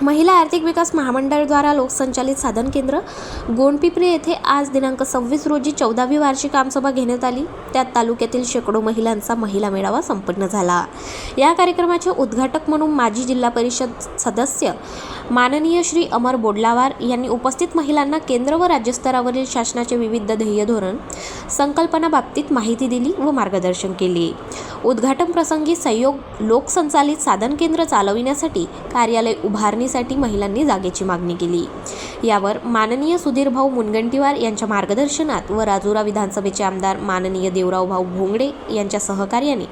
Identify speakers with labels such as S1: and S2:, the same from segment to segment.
S1: महिला आर्थिक विकास महामंडळद्वारा लोकसंचालित साधन केंद्र गोंडपिपरी येथे आज दिनांक सव्वीस रोजी चौदावी वार्षिक आमसभा घेण्यात आली. त्यात तालुक्यातील शेकडो महिलांचा महिला मेळावा संपन्न झाला. या कार्यक्रमाचे उद्घाटक म्हणून माजी जिल्हा परिषद सदस्य माननीय श्री अमर बोडलावार यांनी उपस्थित महिलांना केंद्र व राज्यस्तरावरील शासनाचे विविध ध्येय धोरण संकल्पनाबाबतीत माहिती दिली व मार्गदर्शन केले. उद्घाटन प्रसंगी संयोग लोकसंचालित साधन केंद्र चालविण्यासाठी कार्यालय उभारणीसाठी महिलांनी जागेची मागणी केली. यावर माननीय सुधीरभाऊ मुनगंटीवार यांच्या मार्गदर्शनात व राजुरा विधानसभेचे आमदार माननीय देवरावभाऊ भोंगडे यांच्या सहकार्याने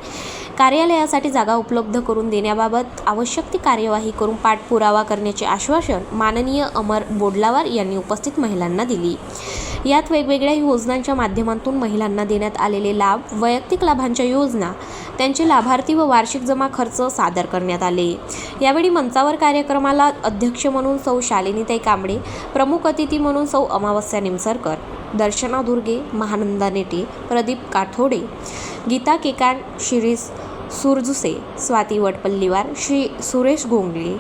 S1: कार्यालयासाठी जागा उपलब्ध करून देण्याबाबत आवश्यक ती कार्यवाही करून पाठपुरावा करण्याचे आश्वासन माननीय अमर बोडलावार यांनी उपस्थित महिलांना दिली. यात वेगवेगळ्या योजनांच्या माध्यमातून महिलांना देण्यात आलेले लाभ वैयक्तिक लाभांच्या योजना त्यांचे लाभार्थी व वार्षिक जमा खर्च सादर करण्यात आले. यावेळी मंचावर कार्यक्रमाला अध्यक्ष म्हणून सौ शालिनीताई कांबळे प्रमुख अतिथी म्हणून सौ अमावस्या निमसरकर दर्शना दुर्गे महानंदा नेटे प्रदीप काठोडे गीता केकान शिरीष सुरजुसे स्वाती वटपल्लीवार श्री सुरेश गोंगले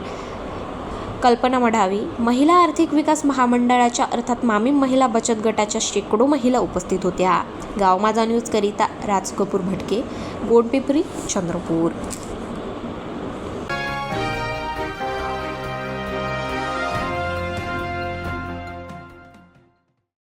S1: कल्पना मढावी महिला आर्थिक विकास महामंडळाच्या अर्थात मामी महिला बचत गटाच्या शेकडो महिला उपस्थित होत्या. गाव माझा न्यूज करिता राज कपूर भटके गोडपिपरी चंद्रपूर.